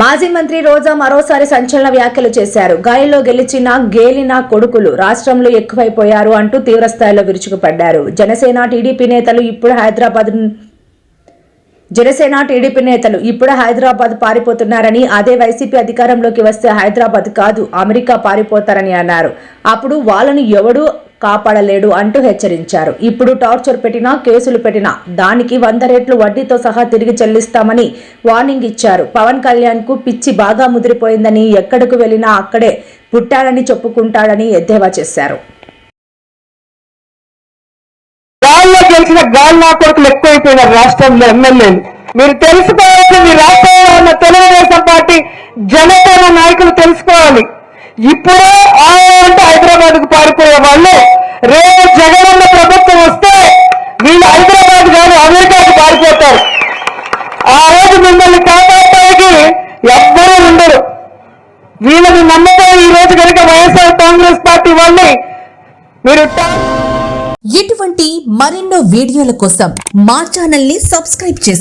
మాజీ మంత్రి రోజా మరోసారి సంచలన వ్యాఖ్యలు చేశారు. గాలిలో గెలిచిన గేలిన కొడుకులు రాష్ట్రంలో ఎక్కువైపోయారు అంటూ తీవ్రస్థాయిలో విరుచుకుపడ్డారు. జనసేన టీడీపీ నేతలు ఇప్పుడు హైదరాబాద్ జనసేన టీడీపీ నేతలు ఇప్పుడు హైదరాబాద్ పారిపోతున్నారని అదే వైసీపీ అధికారంలోకి వస్తే హైదరాబాద్ కాదు అమెరికా పారిపోతారని అన్నారు. అప్పుడు వాళ్ళను ఎవడూ కాపాడలేడు అంటూ హెచ్చరించారు. ఇప్పుడు టార్చర్ పెట్టినా కేసులు పెట్టినా దానికి వంద రెట్లు వడ్డీతో సహా తిరిగి చెల్లిస్తామని వార్నింగ్ ఇచ్చారు. పవన్ కళ్యాణ్కు పిచ్చి బాగా ముదిరిపోయిందని ఎక్కడకు వెళ్ళినా అక్కడే పుట్టాడని చెప్పుకుంటాడని ఎద్దేవా చేశారు. గాల్లో గెలిచిన గాలి నా కొడుకులు ఎక్కువైపోయినారు రాష్ట్రంలో ఎమ్మెల్యేలు. మీరు తెలుసుకోవాల్సింది రాష్ట్రంలో ఉన్న తెలుగుదేశం పార్టీ జనసేన నాయకులు తెలుసుకోవాలి. ఇప్పుడే అంటే హైదరాబాద్కు పారిపోయే వాళ్ళు రేపు జగనన్న ప్రభుత్వం వస్తే వీళ్ళు హైదరాబాద్ కానీ అమెరికాకు పారిపోతారు. ఆ రోజు మిమ్మల్ని కాపాడటానికి ఎవ్వరూ ఉండరు. వీళ్ళని నమ్మకం ఈ రోజు కనుక వైఎస్ఆర్ కాంగ్రెస్ పార్టీ వాళ్ళని మీరు ఇటువంటి మరెన్నో వీడియోల కోసం మా ఛానల్ని సబ్స్క్రైబ్ చేసి